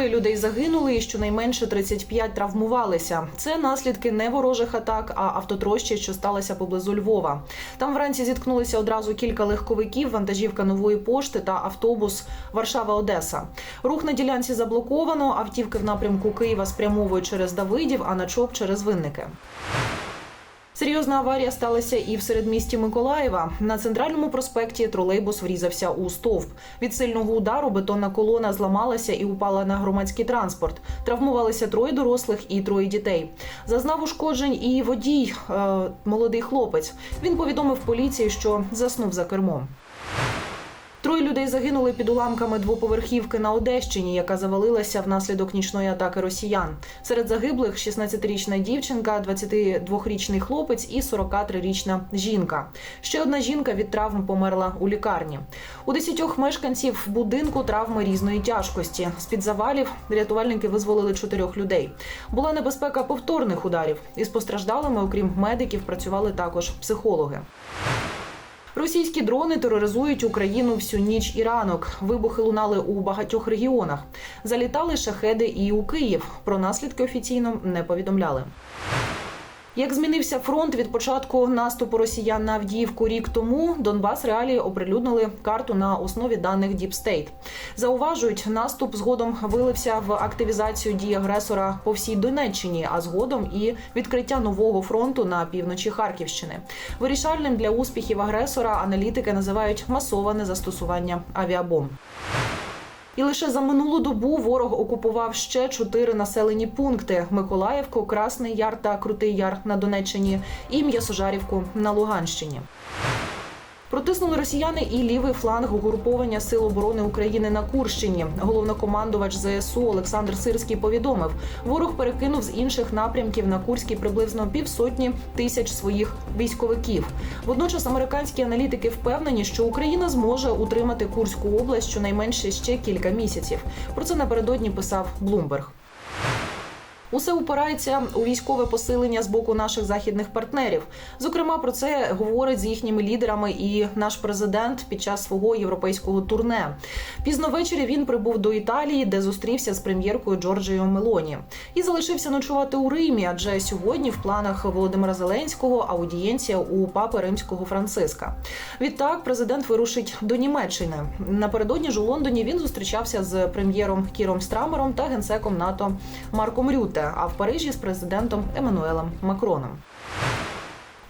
Троє людей загинули, і щонайменше 35 травмувалися. Це наслідки не ворожих атак, а автотрощі, що сталася поблизу Львова. Там вранці зіткнулися одразу кілька легковиків, вантажівка нової пошти та автобус Варшава-Одеса. Рух на ділянці заблоковано. Автівки в напрямку Києва спрямовують через Давидів, а на ЧОП через Винники. Серйозна аварія сталася і в середмісті Миколаєва. На центральному проспекті тролейбус врізався у стовп. Від сильного удару бетонна колона зламалася і упала на громадський транспорт. Травмувалися троє дорослих і троє дітей. Зазнав ушкоджень і водій, е, молодий хлопець. Він повідомив поліції, що заснув за кермом. Троє людей загинули під уламками двоповерхівки на Одещині, яка завалилася внаслідок нічної атаки росіян. Серед загиблих 16-річна дівчинка, 22-річний хлопець і 43-річна жінка. Ще одна жінка від травм померла у лікарні. У десятьох мешканців будинку травми різної тяжкості. З під завалів рятувальники визволили чотирьох людей. Була небезпека повторних ударів. Із постраждалими, окрім медиків, працювали також психологи. Російські дрони тероризують Україну всю ніч і ранок. Вибухи лунали у багатьох регіонах. Залітали шахеди і у Київ. Про наслідки офіційно не повідомляли. Як змінився фронт від початку наступу росіян на Авдіївку рік тому, Донбас реалії оприлюднили карту на основі даних State. Зауважують, наступ згодом вилився в активізацію дій агресора по всій Донеччині, а згодом і відкриття нового фронту на півночі Харківщини. Вирішальним для успіхів агресора аналітики називають масоване застосування авіабомб. І лише за минулу добу ворог окупував ще чотири населені пункти: Миколаївку, Красний Яр та Крутий Яр на Донеччині і М'ясожарівку на Луганщині. Протиснули росіяни і лівий фланг угруповання Сил оборони України на Курщині. Головнокомандувач ЗСУ Олександр Сирський повідомив, ворог перекинув з інших напрямків на Курський приблизно півсотні тисяч своїх військовиків. Водночас американські аналітики впевнені, що Україна зможе утримати Курську область щонайменше ще кілька місяців. Про це напередодні писав Блумберг. Усе упирається у військове посилення з боку наших західних партнерів. Зокрема, про це говорить з їхніми лідерами і наш президент під час свого європейського турне. Пізно ввечері він прибув до Італії, де зустрівся з прем'єркою Джорджією Мелоні, і залишився ночувати у Римі. Адже сьогодні в планах Володимира Зеленського аудієнція у папи римського Франциска. Відтак президент вирушить до Німеччини. Напередодні ж у Лондоні він зустрічався з прем'єром Кіром Страмером та генсеком НАТО Марком Рюте а в Парижі з президентом Еммануелем Макроном.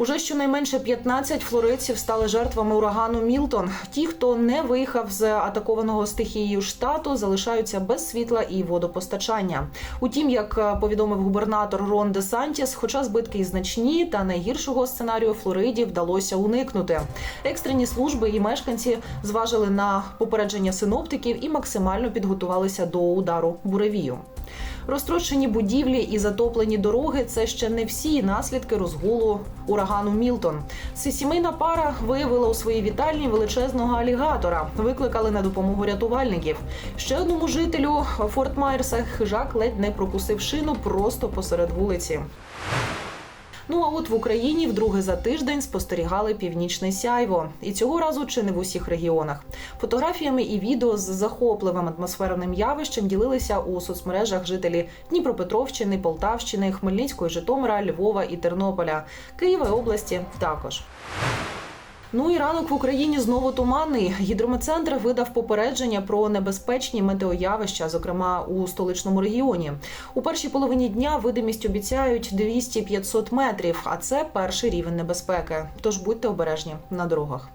Уже щонайменше 15 флоридців стали жертвами урагану Мілтон. Ті, хто не виїхав з атакованого стихією штату, залишаються без світла і водопостачання. Утім, як повідомив губернатор Рон Де Сантіс, хоча збитки і значні, та найгіршого сценарію Флориді вдалося уникнути. Екстрені служби і мешканці зважили на попередження синоптиків і максимально підготувалися до удару буревію. Розтрощені будівлі і затоплені дороги це ще не всі наслідки розгулу урагану Мілтон. Сімейна пара виявила у своїй вітальні величезного алігатора. Викликали на допомогу рятувальників. Ще одному жителю Форт Майерса хижак ледь не прокусив шину просто посеред вулиці. Ну а от в Україні вдруге за тиждень спостерігали північне сяйво, і цього разу чи не в усіх регіонах. Фотографіями і відео з захопливим атмосферним явищем ділилися у соцмережах жителі Дніпропетровщини, Полтавщини, Хмельницької, Житомира, Львова і Тернополя, Києва і області також. Ну і ранок в Україні знову туманний. Гідрометцентр видав попередження про небезпечні метеоявища, зокрема у столичному регіоні. У першій половині дня видимість обіцяють 200-500 метрів, а це перший рівень небезпеки. Тож будьте обережні на дорогах.